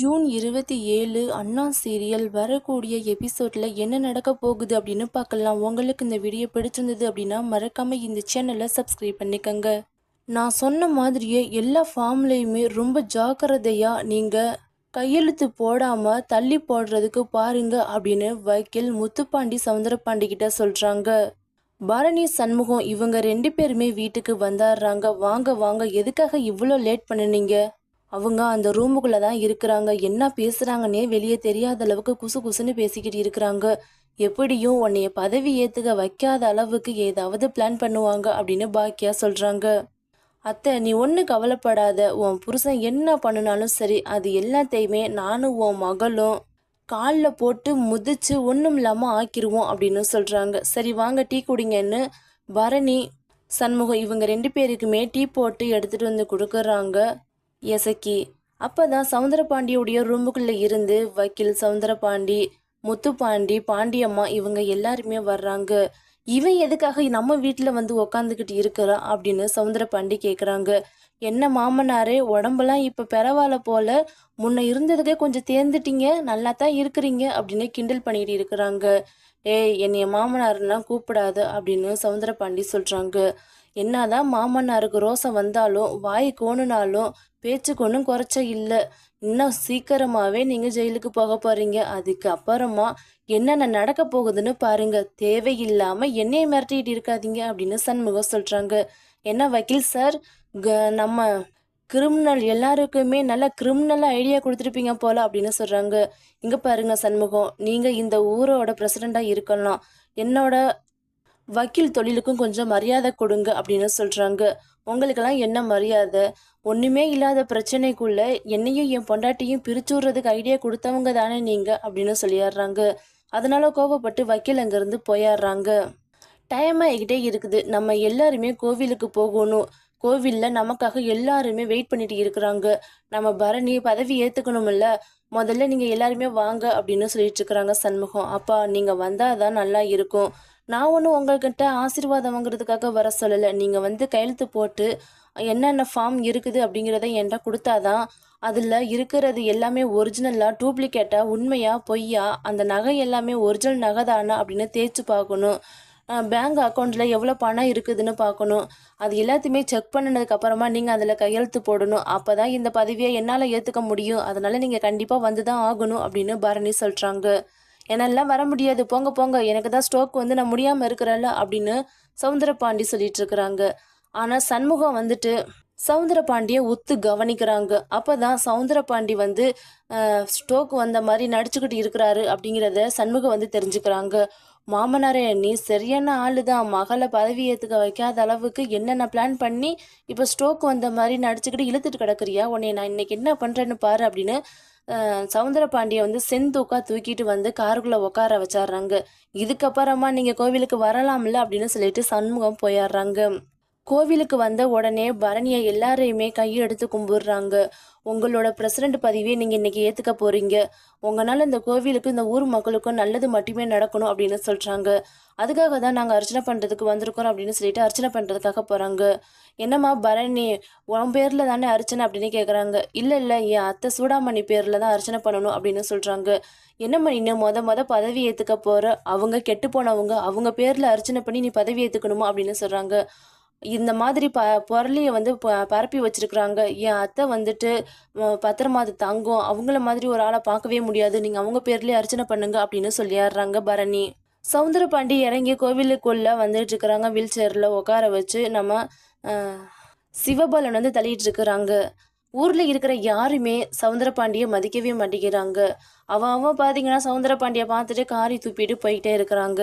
June இருபத்தி ஏழு அண்ணா serial வரக்கூடிய எபிசோடில் என்ன நடக்க போகுது அப்படின்னு பார்க்கலாம். உங்களுக்கு இந்த வீடியோ பிடிச்சிருந்தது அப்படின்னா மறக்காமல் இந்த சேனலை சப்ஸ்கிரைப் பண்ணிக்கோங்க. நான் சொன்ன மாதிரியே எல்லா ஃபார்ம்லேயுமே ரொம்ப ஜாக்கிரதையாக நீங்கள் கையெழுத்து போடாமல் தள்ளி போடுறதுக்கு பாருங்க அப்படின்னு வக்கீல் முத்துப்பாண்டி சவுந்தரபாண்டி கிட்ட சொல்கிறாங்க பரணி சண்முகம் இவங்க ரெண்டு பேருமே வீட்டுக்கு வந்தாடுறாங்க வாங்க வாங்க எதுக்காக இவ்வளோ லேட் பண்ணுனீங்க? அவங்க அந்த ரூமுக்குள்ள தான் இருக்கிறாங்க. என்ன பேசுறாங்கன்னே வெளியே தெரியாத அளவுக்கு குசு குசுன்னு பேசிக்கிட்டு இருக்கிறாங்க. எப்படியும் உன்னைய பதவி ஏற்றுக்க வைக்காத அளவுக்கு ஏதாவது பிளான் பண்ணுவாங்க அப்படின்னு பாக்கியா சொல்றாங்க. அத்தை நீ ஒன்றும் கவலைப்படாத. உன் புருஷன் என்ன பண்ணினாலும் சரி அது எல்லாத்தையுமே நானும் உன் மகளும் காலில் போட்டு முதிச்சு ஒன்றும் இல்லாமல் ஆக்கிடுவோம் அப்படின்னு சொல்கிறாங்க சரி வாங்க டீ குடிங்கன்னு பரணி சண்முகம் இவங்க ரெண்டு பேருக்குமே டீ போட்டு எடுத்துகிட்டு வந்து கொடுக்குறாங்க. எசக்கி. அப்பதான் சவுந்தரபாண்டியுடைய ரூமுக்குள்ளே இருந்து வக்கீல் சவுந்தரபாண்டி முத்துப்பாண்டி பாண்டியம்மா இவங்க எல்லாருமே வர்றாங்க. இவன் எதுக்காக நம்ம வீட்டில் வந்து உக்காந்துக்கிட்டு இருக்கிறான் அப்படின்னு சவுந்தரபாண்டி கேட்குறாங்க என்ன மாமனாரே உடம்பெல்லாம் இப்போ பரவாயில்ல போல. முன்ன இருந்ததுக்கே கொஞ்சம் தேர்ந்துட்டீங்க நல்லா தான் இருக்கிறீங்க அப்படின்னு கிண்டல் பண்ணிட்டு இருக்கிறாங்க. ஏய் என்னைய மாமனார்லாம் கூப்பிடாது அப்படின்னு சவுந்தரபாண்டி சொல்கிறாங்க என்னதான் மாமனாருக்கு ரோசம் வந்தாலும் வாய் கோணுனாலும் பேச்சுக்கு ஒன்றும் குறைச்ச இல்லை. இன்னும் சீக்கிரமாகவே நீங்கள் ஜெயிலுக்கு போக போகிறீங்க அதுக்கு அப்புறமா என்னென்ன நடக்க போகுதுன்னு பாருங்க. தேவையில்லாமல் என்னையை மிரட்டிகிட்டு இருக்காதீங்க அப்படின்னு சண்முகம் சொல்கிறாங்க என்ன வக்கீல் சார்? க நம்ம கிரிமினல் எல்லாருக்குமே நல்ல கிரிமினலாக ஐடியா கொடுத்துருப்பீங்க போல அப்படின்னு சொல்கிறாங்க இங்கே பாருங்க சண்முகம் நீங்கள் இந்த ஊரோட பிரசிடெண்ட்டாக இருக்கலாம். என்னோட வக்கீல் தொழிலுக்கும் கொஞ்சம் மரியாதை கொடுங்க அப்படின்னு சொல்கிறாங்க உங்களுக்கெல்லாம் என்ன மரியாதை? ஒன்றுமே இல்லாத பிரச்சனைக்குள்ள என்னையும் என் பொண்டாட்டியும் பிரிச்சு விடுறதுக்கு ஐடியா கொடுத்தவங்க தானே நீங்கள் அப்படின்னு சொல்லிடுறாங்க அதனால கோவப்பட்டு வக்கீல் அங்கேருந்து போயிடுறாங்க. டைம் ஆகிக்கிட்டே இருக்குது. நம்ம எல்லாருமே கோவிலுக்கு போகணும். கோவில்ல நமக்காக எல்லாருமே வெயிட் பண்ணிட்டு இருக்கிறாங்க. நம்ம பரணி பதவி ஏற்றுக்கணுமில்ல முதல்ல நீங்கள் எல்லாருமே வாங்க அப்படின்னு சொல்லிட்டு இருக்கிறாங்க சண்முகம். அப்பா நீங்கள் வந்தால் தான் நல்லா இருக்கும். நான் ஒன்றும் உங்கள்கிட்ட ஆசீர்வாதம் வாங்குறதுக்காக வர சொல்லலை. நீங்கள் வந்து கையெழுத்து போட்டு என்னென்ன ஃபார்ம் இருக்குது அப்படிங்கிறத என்கிட்ட கொடுத்தாதான் அதில் இருக்கிறது எல்லாமே ஒரிஜினலாக டூப்ளிகேட்டாக உண்மையாக பொய்யா அந்த நகை எல்லாமே ஒரிஜினல் நகை தானா அப்படின்னு தேய்ச்சி பார்க்கணும். பேங்க் அக்கௌண்ட்டில் எவ்வளோ பணம் இருக்குதுன்னு பார்க்கணும். அது எல்லாத்தையுமே செக் பண்ணினதுக்கப்புறமா நீங்கள் அதில் கையெழுத்து போடணும். அப்போ தான் இந்த பதவியை என்னால் ஏற்றுக்க முடியும். அதனால் நீங்கள் கண்டிப்பாக வந்து தான் ஆகணும் அப்படின்னு பரணி சொல்கிறாங்க என்னெல்லாம் வர முடியாது. போங்க போங்க. எனக்கு தான் ஸ்டோக் வந்து நான் முடியாமல் இருக்கிறேன்ல அப்படின்னு சவுந்தரபாண்டி சொல்லிட்டு இருக்கிறாங்க. ஆனால் சண்முகம் வந்துட்டு சவுந்தரபாண்டியை ஒத்து கவனிக்கிறாங்க. அப்போ தான் சவுந்தரபாண்டி வந்து ஸ்டோக் வந்த மாதிரி நடிச்சுக்கிட்டு இருக்கிறாரு அப்படிங்கிறத சண்முகம் வந்து தெரிஞ்சுக்கிறாங்க. மாமனாரே நீ சரியான ஆளு தான் மகளை பதவி ஏற்றுக்க வைக்காத அளவுக்கு என்னென்ன பிளான் பண்ணி இப்போ ஸ்ட்ரோக் வந்த மாதிரி நடிச்சுக்கிட்டு இழுத்துட்டு கிடக்குறியா? உன்னை நான் இன்னைக்கு என்ன பண்ணுறேன்னு பாரு அப்படின்னு சவுந்தர பாண்டிய வந்து செந்தூக்கா தூக்கிட்டு வந்து காருக்குள்ளே உட்கார வச்சாடுறாங்க இதுக்கப்புறமா நீங்கள் கோவிலுக்கு வரலாம்ல அப்படின்னு சொல்லிட்டு சண்முகம் போயிடுறாங்க. கோவிலுக்கு வந்த உடனே பரணியை எல்லாரையுமே கையெடுத்து கும்பிடுறாங்க. உங்களோட பிரசிடண்ட் பதவியை நீங்கள் இன்னைக்கு ஏற்றுக்க போகிறீங்க உங்களால் இந்த கோவிலுக்கு இந்த ஊர் மக்களுக்கும் நல்லது மட்டுமே நடக்கணும் அப்படின்னு சொல்கிறாங்க அதுக்காக தான் நாங்கள் அர்ச்சனை பண்ணுறதுக்கு வந்திருக்கோம் அப்படின்னு சொல்லிட்டு அர்ச்சனை பண்ணுறதுக்காக போகிறாங்க என்னம்மா பரணி உன் பேரில் தானே அர்ச்சனை அப்படின்னு கேட்குறாங்க இல்லை இல்லை என் அத்தை சூடாமணி பேரில் தான் அர்ச்சனை பண்ணணும் அப்படின்னு சொல்கிறாங்க என்னம்மா இன்னும் மொத மொத பதவி ஏற்றுக்க போகிற அவங்க கெட்டு போனவங்க அவங்க பேரில் அர்ச்சனை பண்ணி நீ பதவி ஏற்றுக்கணுமா அப்படின்னு சொல்கிறாங்க இந்த மாதிரி ப பொருளையை வந்து ப பரப்பி வச்சிருக்கிறாங்க. என் அத்தை வந்துட்டு பத்திரமா அது தங்கும். அவங்கள மாதிரி ஒரு ஆளை பார்க்கவே முடியாது. நீங்கள் அவங்க பேர்லேயே அர்ச்சனை பண்ணுங்க அப்படின்னு சொல்லிடுறாங்க பரணி. சவுந்தர பாண்டி இறங்கி கோவிலுக்குள்ளே வந்துட்டு இருக்கிறாங்க வீல் சேரில் உட்கார வச்சு நம்ம சிவபாலன் வந்து தள்ளிட்டு இருக்கிறாங்க ஊரில் இருக்கிற யாருமே சவுந்தர பாண்டியை மதிக்கவே மாட்டேங்கிறாங்க. அவன் அவன் பார்த்தீங்கன்னா சவுந்தர பாண்டியை பார்த்துட்டு காரி துப்பிட்டு போய்கிட்டே இருக்கிறாங்க.